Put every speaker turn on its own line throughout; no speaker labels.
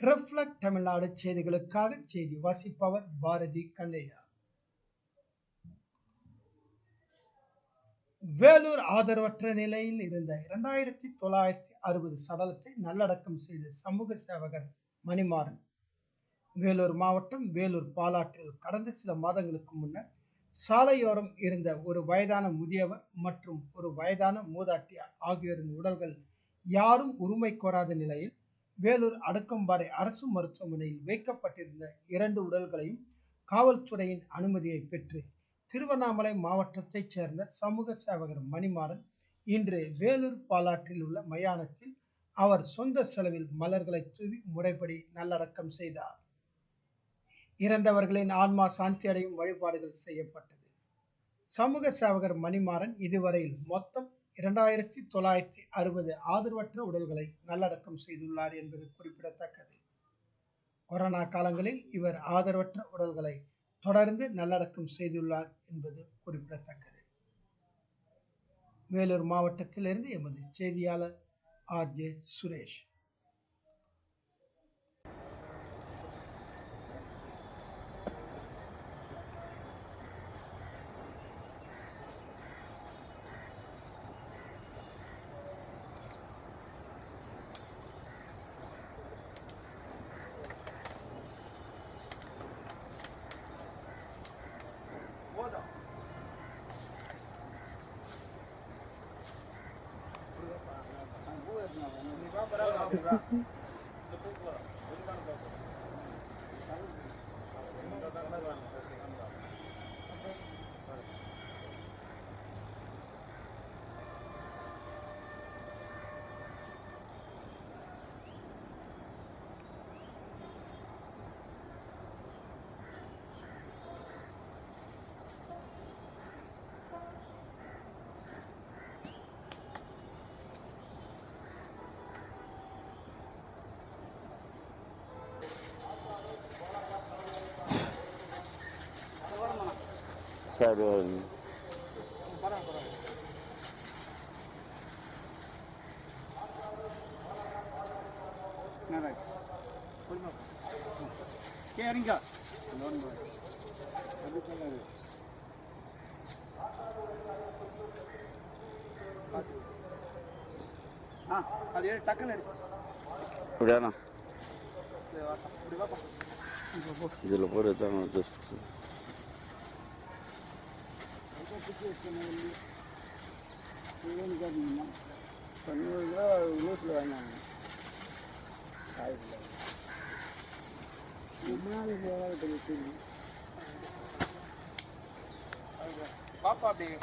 Reflect Tamil Nadu செய்திகளுக்காக செய்தி வாசிப்பவர் பாரதி கண்ணையா. வேலூர் ஆதரவற்ற நிலையில் இருந்த இரண்டாயிரத்தி தொள்ளாயிரத்தி அறுபது சடலத்தை நல்லடக்கம் செய்த சமூக சேவகர் மணிமாறன். வேலூர் மாவட்டம் வேலூர் பாலாற்றில் கடந்த சில மாதங்களுக்கு முன்னர் சாலையோரம் இருந்த ஒரு வயதான முதியவர் மற்றும் ஒரு வயதான மூதாட்டி ஆகியோரின் உடல்கள் யாரும் உரிமை கோராத நிலையில் வேலூர் அடுக்கம்பாறை அரசு மருத்துவமனையில் வைக்கப்பட்டிருந்த இரண்டு உடல்களையும் காவல்துறையின் அனுமதியை பெற்று திருவண்ணாமலை மாவட்டத்தைச் சேர்ந்த சமூக சேவகர் மணிமாறன் இன்று வேலூர் பாலாற்றில் உள்ள மயானத்தில் அவர் சொந்த செலவில் மலர்களை தூவி முறைப்படி நல்லடக்கம் செய்தார். இறந்தவர்களின் ஆன்மா சாந்தி அடையும் வழிபாடுகள் செய்யப்பட்டது. சமூக சேவகர் மணிமாறன் இதுவரையில் மொத்தம் இரண்டாயிரத்தி தொள்ளாயிரத்தி அறுபது ஆதரவற்ற உடல்களை நல்லடக்கம் செய்துள்ளார் என்பது குறிப்பிடத்தக்கது. கொரோனா காலங்களில் இவர் ஆதரவற்ற உடல்களை தொடர்ந்து நல்லடக்கம் செய்துள்ளார் என்பது குறிப்பிடத்தக்கது. வேலூர் மாவட்டத்திலிருந்து எமது செய்தியாளர் ஆர் ஜே சுரேஷ். どうだ?
சரி
கேரிங்க ஆ அது எடு, டக்குன்னு எடு.
இப்படியாண்ணா
இப்படி வாப்பா, பாப்பா அப்படியே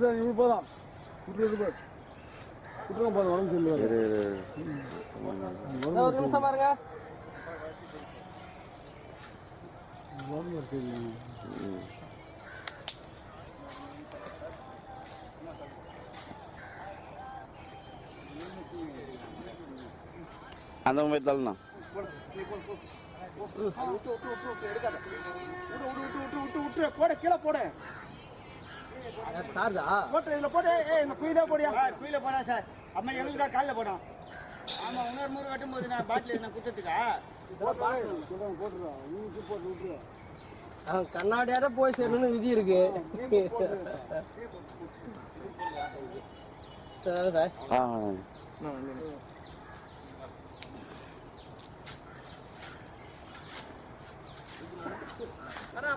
இப்படிதான் இவ்வளோ போதான் விட்டுறது போய் விட்டுருங்க போதும் உடம்பு
இரு
ஒரு நிமிஷம் பாருங்க
உடம்பு சரி.
அந்த மாதிரி தள்ளண்ணா
விட்டு விட்டு விட்டு விட்டு எடுக்காத விட்டு விட்டு விட்டு விட்டு விட்டு விட்டு போட கீழே போடு
சார்தா?
போட்டு இதில் போடு. ஏ இந்த குயிலே போடியா? குயில போடா சார். அம்மா எங்களுக்கு தான் காலில் போடும். ஆமா இன்னொரு முறை வெட்டும் போது நான் பாட்டில் என்ன
போட்டுருவோம் போட்டு விட்டுருவோம்
அவன் கண்ணாடியாட போய் சேரணும்னு விதி இருக்கு. Sir sir.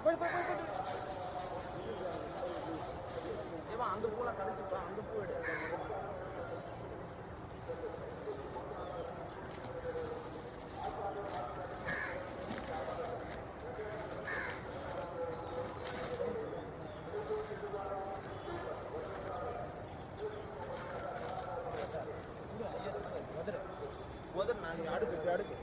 போய் போய் போய். அந்த பூலாம் கடைசி பழம் அந்த பூ எடுத்து முதல் நாங்கள் அடுக்கு அடுக்கு.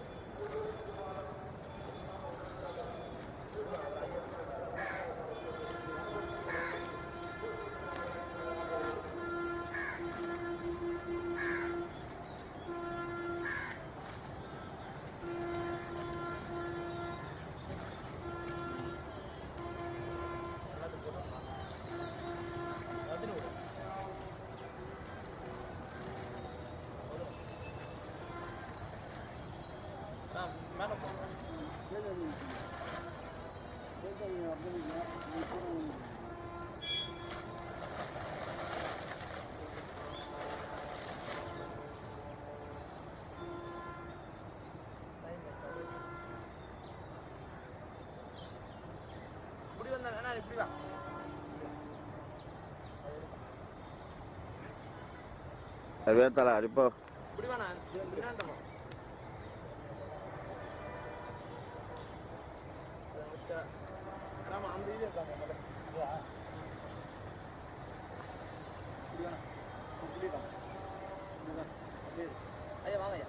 வந்தா இப்படி வா
வேத்தலை அடிப்போ
இப்படி வேணா அந்த இது இருக்காங்க? இப்படி வேணா. இப்படி தான். இதுதான். அப்படியே. ஐயா வாங்க ஐயா.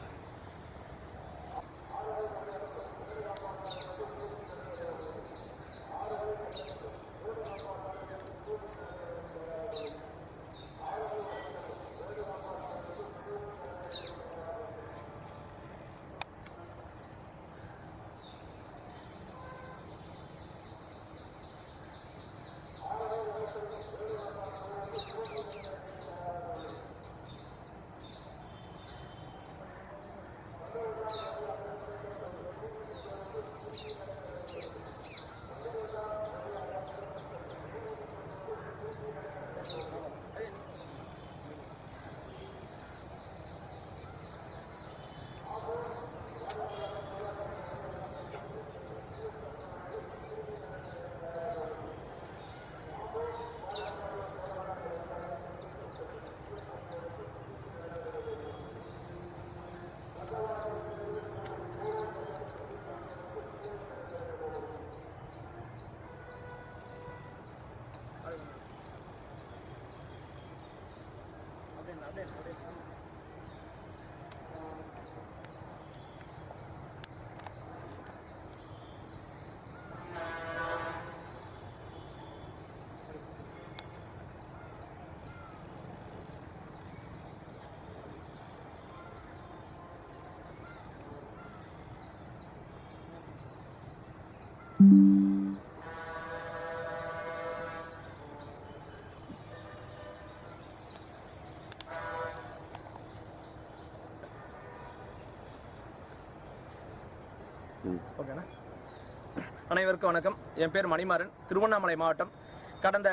இப்படி மற்ற ஆ எழுப்பு அனைவருக்கும் வணக்கம். என் பேர் மணிமாறன். திருவண்ணாமலை மாவட்டம். கடந்த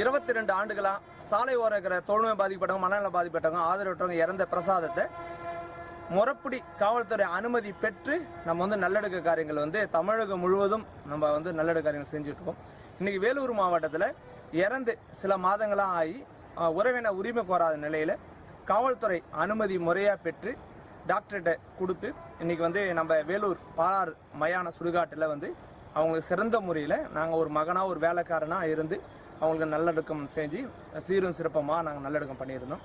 இருபத்தி ரெண்டு ஆண்டுகளாக சாலை ஓர இருக்கிற தோல்நோய் பாதிக்கப்பட்டவங்க மனநல பாதிக்கப்பட்டவங்க ஆதரவற்றவங்க இறந்த பிரசாதத்தை முறப்படி காவல்துறை அனுமதி பெற்று நம்ம வந்து நல்லடுக்க காரியங்கள் வந்து தமிழகம் முழுவதும் நம்ம வந்து நல்லடக்க காரியங்கள் செஞ்சுட்ருக்கோம் இன்றைக்கி வேலூர் மாவட்டத்தில் இறந்து சில மாதங்களாக ஆகி உறவினர் உரிமை கோராத நிலையில் காவல்துறை அனுமதி முறையாக பெற்று டாக்டர்கிட்ட கொடுத்து இன்னைக்கு வந்து நம்ம வேலூர் பாலாறு மயான சுடுகாட்டில் வந்து அவங்களுக்கு சிறந்த முறையில் நாங்கள் ஒரு மகனாக ஒரு வேலைக்காரனாக இருந்து அவங்களுக்கு நல்லடக்கம் செஞ்சு சீரும் சிறப்பமாக நாங்கள் நல்லடக்கம் பண்ணியிருந்தோம்.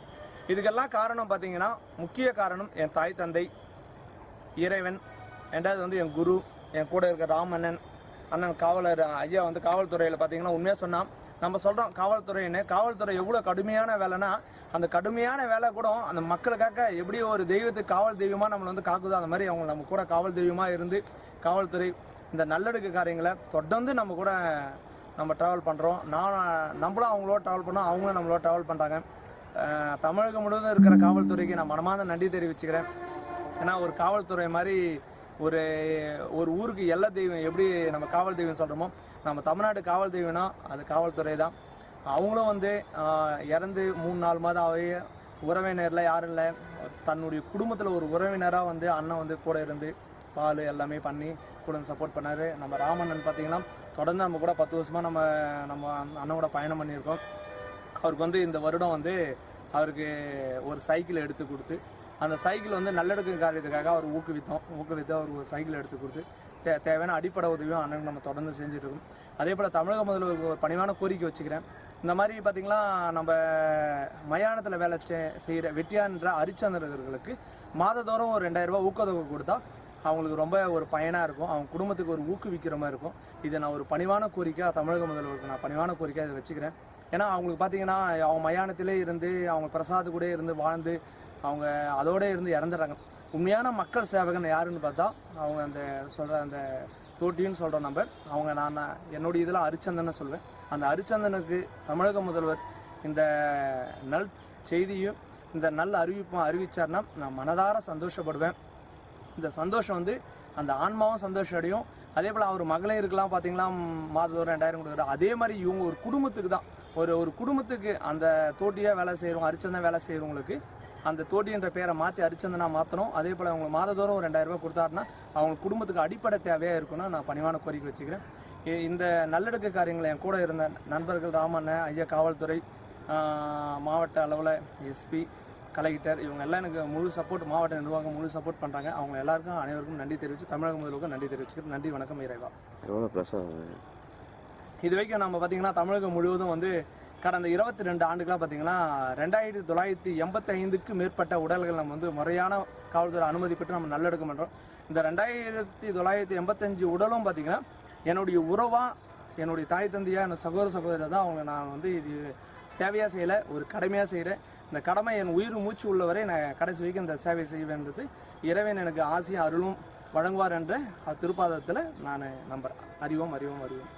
இதுக்கெல்லாம் காரணம் பார்த்தீங்கன்னா முக்கிய காரணம் என் தாய் தந்தை இறைவன் ரெண்டாவது வந்து என் குரு என் கூட இருக்க ராமண்ணன் அண்ணன் காவலர் ஐயா வந்து காவல்துறையில் பார்த்தீங்கன்னா உண்மையாக சொன்னால் நம்ம சொல்கிறோம் காவல்துறைன்னு காவல்துறை எவ்வளோ கடுமையான வேலைன்னா அந்த கடுமையான வேலை கூட அந்த மக்களுக்காக எப்படி ஒரு தெய்வத்துக்கு காவல் தெய்வமாக நம்மளை வந்து காக்குதோ அந்த மாதிரி அவங்க நம்ம கூட காவல் தெய்வமாக இருந்து காவல்துறை இந்த நல்லடுக்கு காரியங்களை தொடர்ந்து நம்ம கூட நம்ம ட்ராவல் பண்ணுறோம் நான் நம்மளும் அவங்களோட ட்ராவல் பண்ணோம் அவங்களும் நம்மளோட ட்ராவல் பண்ணுறாங்க தமிழகம் முழுவதும் இருக்கிற காவல்துறைக்கு நான் மனமார்ந்த நன்றி தெரிவிச்சுக்கிறேன். ஏன்னா ஒரு காவல்துறை மாதிரி ஒரு ஒரு ஊருக்கு எல்லா தெய்வம் எப்படி நம்ம காவல் தெய்வம் சொல்கிறோமோ நம்ம தமிழ்நாடு காவல் தெய்வம்னா அது காவல்துறை தான். அவங்களும் வந்து இறந்து மூணு நாலு மாதம் ஆகி உறவினரில் யாரும் இல்லை. தன்னுடைய குடும்பத்தில் ஒரு உறவினராக வந்து அண்ணன் வந்து கூட இருந்து பால் எல்லாமே பண்ணி கூட சப்போர்ட் பண்ணார். நம்ம ராமண்ணன் பார்த்தீங்கன்னா தொடர்ந்து நம்ம கூட பத்து வருஷமாக நம்ம நம்ம அண்ணனோட பயணம் பண்ணியிருக்கோம். அவருக்கு வந்து இந்த வருடம் வந்து அவருக்கு ஒரு சைக்கிள் எடுத்து கொடுத்து அந்த சைக்கிள் வந்து நல்லெடுக்கும் காரியத்துக்காக அவர் ஊக்குவித்தோம். ஊக்குவித்து அவர் ஒரு சைக்கிள் எடுத்து கொடுத்து தே தேவையான அடிப்படை உதவியும் அண்ணனுக்கு நம்ம தொடர்ந்து செஞ்சுட்டு இருக்கோம். அதே போல் தமிழக முதல்வருக்கு ஒரு பணிவான கோரிக்கை வச்சுக்கிறேன். இந்த மாதிரி பார்த்திங்கன்னா நம்ம மயானத்தில் வேலை செய்கிற வெட்டியான்ற அரிச்சந்திரர்களுக்கு மாதந்தோறும் ஒரு ரெண்டாயிரரூபா ஊக்கத்தொகை கொடுத்தா அவங்களுக்கு ரொம்ப ஒரு பயனாக இருக்கும். அவங்க குடும்பத்துக்கு ஒரு ஊக்குவிக்கிற மாதிரி இருக்கும். இதை நான் ஒரு பணிவான கோரிக்கையாக தமிழக முதல்வருக்கு நான் பணிவான கோரிக்கையாக இதை வச்சுக்கிறேன். ஏன்னா அவங்களுக்கு பார்த்தீங்கன்னா அவங்க மயானத்திலே இருந்து அவங்க பிரசாத் கூட இருந்து வாழ்ந்து அவங்க அதோட இருந்து இறந்துடுறாங்க. உண்மையான மக்கள் சேவகன் யாருன்னு பார்த்தா அவங்க அந்த சொல்கிற அந்த தோட்டின்னு சொல்கிற நம்பர் அவங்க நான் என்னுடைய இதில் அரிச்சந்தனை சொல்வேன். அந்த அரிச்சந்தனுக்கு தமிழக முதல்வர் இந்த நல் செய்தியும் இந்த நல்ல அறிவிப்பும் அறிவிச்சார்னா நான் மனதார சந்தோஷப்படுவேன். இந்த சந்தோஷம் வந்து அந்த ஆன்மாவும் சந்தோஷம் அடையும். அதே போல் அவர் மகளிருக்கெல்லாம் பார்த்தீங்கன்னா மாதத்தோறும் ரெண்டாயிரம் கொடுக்குறாரு. அதே மாதிரி இவங்க ஒரு குடும்பத்துக்கு தான். ஒரு ஒரு குடும்பத்துக்கு அந்த தோட்டியாக வேலை செய்கிறவங்க அரிச்சந்தான் வேலை செய்கிறவங்களுக்கு அந்த தோட்டின்ற பேரை மாற்றி அரிச்சந்தனா மாற்றணும் அதே போல் அவங்க மாதத்தோறும் ஒரு ரெண்டாயிரம் ரூபாய் கொடுத்தாருன்னா அவங்க குடும்பத்துக்கு அடிப்படை தேவையாக இருக்கணும் நான் பணிவான கோரிக்கை வச்சுக்கிறேன். இந்த நல்லடுக்க காரியங்களை என் கூட இருந்த நண்பர்கள் ராமண்ண ஐயா காவல்துறை மாவட்ட அளவில் எஸ்பி கலெக்டர் இவங்க எல்லாம் எனக்கு முழு சப்போர்ட் மாவட்ட நிர்வாகம் முழு சப்போர்ட் பண்ணுறாங்க அவங்க எல்லாருக்கும் அனைவருக்கும் நன்றி தெரிவித்து தமிழக முதல்வருக்கும் நன்றி தெரிவிச்சுக்கிறேன். நன்றி வணக்கம் இறைவா. இது வரைக்கும் நம்ம பார்த்தீங்கன்னா தமிழகம் முழுவதும் வந்து கடந்த இருபத்தி ரெண்டு ஆண்டுகளாக பார்த்தீங்கன்னா ரெண்டாயிரத்தி தொள்ளாயிரத்தி எண்பத்தி ஐந்துக்கு மேற்பட்ட உடல்கள் நம்ம வந்து முறையான காவல்துறை அனுமதி பெற்று நம்ம நல்லடக்கம் பண்ணுறோம் இந்த ரெண்டாயிரத்தி தொள்ளாயிரத்தி எண்பத்தஞ்சு உடலும் பார்த்தீங்கன்னா என்னுடைய உறவா என்னுடைய தாய் தந்தையா என் சகோதர சகோதரர் தான் அவங்க நான் வந்து இது சேவையாக செய்யலை ஒரு கடமையாக செய்கிறேன் இந்த கடமை என் உயிர் மூச்சு உள்ளவரை நான் கடைசி வரைக்கும் இந்த சேவை செய்வேன்றது. இறைவன் எனக்கு ஆசையும் அருளும் வழங்குவார் என்ற திருப்பாதத்தில் நான் நம்புகிறேன் அறிவோம் அறிவோம் அறிவோம்.